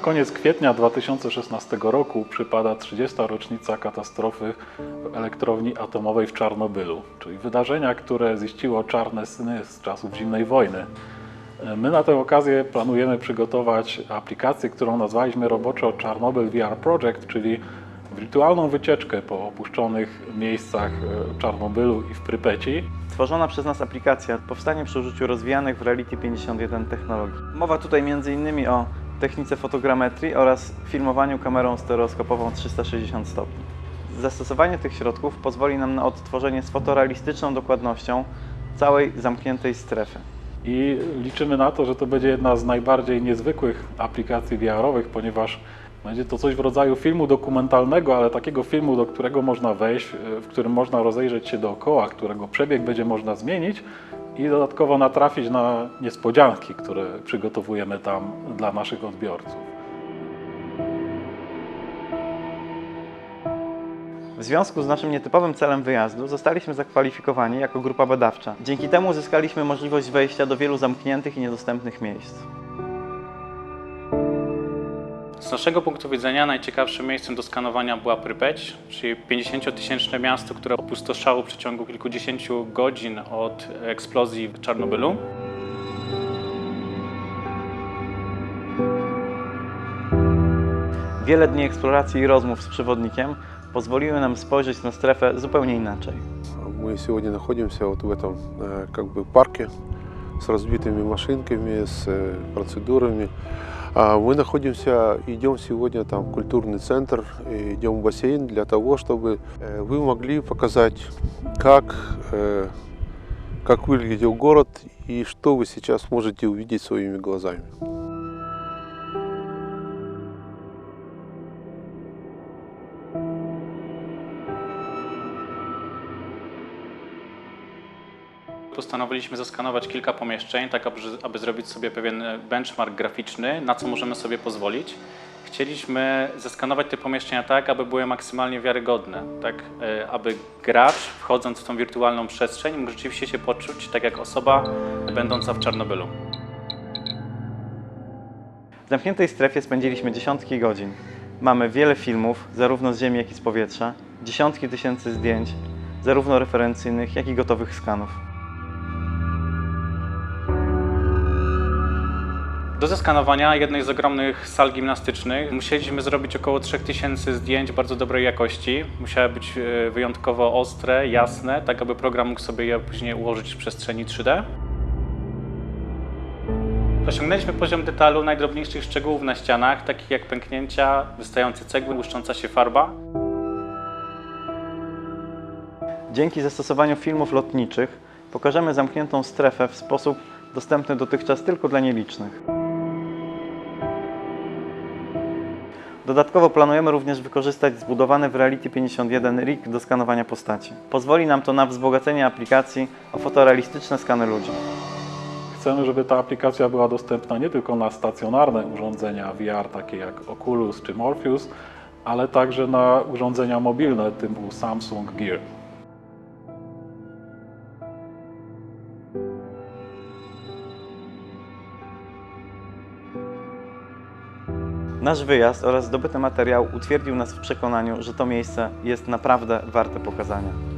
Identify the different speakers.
Speaker 1: koniec kwietnia 2016 roku przypada 30. rocznica katastrofy w elektrowni atomowej w Czarnobylu, czyli wydarzenia, które ziściło czarne sny z czasów zimnej wojny. My na tę okazję planujemy przygotować aplikację, którą nazwaliśmy roboczo Czarnobyl VR Project, czyli wirtualną wycieczkę po opuszczonych miejscach e, Czarnobylu i w Prypeci.
Speaker 2: Tworzona przez nas aplikacja powstanie przy użyciu rozwijanych w Reality 51 technologii. Mowa tutaj m.in. o technice fotogrametrii oraz filmowaniu kamerą stereoskopową 360 stopni. Zastosowanie tych środków pozwoli nam na odtworzenie z fotorealistyczną dokładnością całej zamkniętej strefy.
Speaker 1: I liczymy na to, że to będzie jedna z najbardziej niezwykłych aplikacji VR-owych, ponieważ będzie to coś w rodzaju filmu dokumentalnego, ale takiego filmu, do którego można wejść, w którym można rozejrzeć się dookoła, którego przebieg będzie można zmienić i dodatkowo natrafić na niespodzianki, które przygotowujemy tam dla naszych odbiorców.
Speaker 2: W związku z naszym nietypowym celem wyjazdu zostaliśmy zakwalifikowani jako grupa badawcza. Dzięki temu uzyskaliśmy możliwość wejścia do wielu zamkniętych i niedostępnych miejsc
Speaker 3: Z naszego punktu widzenia najciekawszym miejscem do skanowania była Prypeć, czyli 50-tysięczne miasto, które opustoszało w przeciągu kilkudziesięciu godzin od eksplozji w Czarnobylu.
Speaker 2: Wiele dni eksploracji i rozmów z przewodnikiem pozwoliły nam spojrzeć na strefę zupełnie inaczej.
Speaker 4: Мы сегодня находимся вот в этом э, как бы парке с разбитыми машинками, с э, процедурами. А Мы находимся, идем сегодня там в культурный центр, и идем в бассейн для того, чтобы э, вы могли показать, как, э, как выглядел город и что вы сейчас можете увидеть своими глазами.
Speaker 3: Postanowiliśmy zaskanować kilka pomieszczeń, tak aby, aby zrobić sobie pewien benchmark graficzny, na co możemy sobie pozwolić. Chcieliśmy zeskanować te pomieszczenia tak, aby były maksymalnie wiarygodne, tak e, aby gracz wchodząc w tą wirtualną przestrzeń mógł rzeczywiście się poczuć tak jak osoba będąca w Czarnobylu.
Speaker 2: W zamkniętej strefie spędziliśmy dziesiątki godzin. Mamy wiele filmów, zarówno z ziemi, jak i z powietrza, dziesiątki tysięcy zdjęć, zarówno referencyjnych, jak i gotowych skanów.
Speaker 3: Do zeskanowania jednej z ogromnych sal gimnastycznych musieliśmy zrobić około 3000 zdjęć bardzo dobrej jakości. Musiały być e, wyjątkowo ostre, jasne, tak aby program mógł sobie je później ułożyć w przestrzeni 3D. Osiągnęliśmy poziom detalu najdrobniejszych szczegółów na ścianach, takich jak pęknięcia, wystające cegły, błyszcząca się farba.
Speaker 2: Dzięki zastosowaniu filmów lotniczych pokażemy zamkniętą strefę w sposób dostępny dotychczas tylko dla nielicznych. Dodatkowo planujemy również wykorzystać zbudowany w Reality 51 rig do skanowania postaci. Pozwoli nam to na wzbogacenie aplikacji o fotorealistyczne skany ludzi.
Speaker 1: Chcemy, żeby ta aplikacja była dostępna nie tylko na stacjonarne urządzenia VR, takie jak Oculus czy Morpheus, ale także na urządzenia mobilne typu Samsung Gear.
Speaker 2: Nasz wyjazd oraz zdobyty materiał utwierdził nas w przekonaniu, że to miejsce jest naprawdę warte pokazania.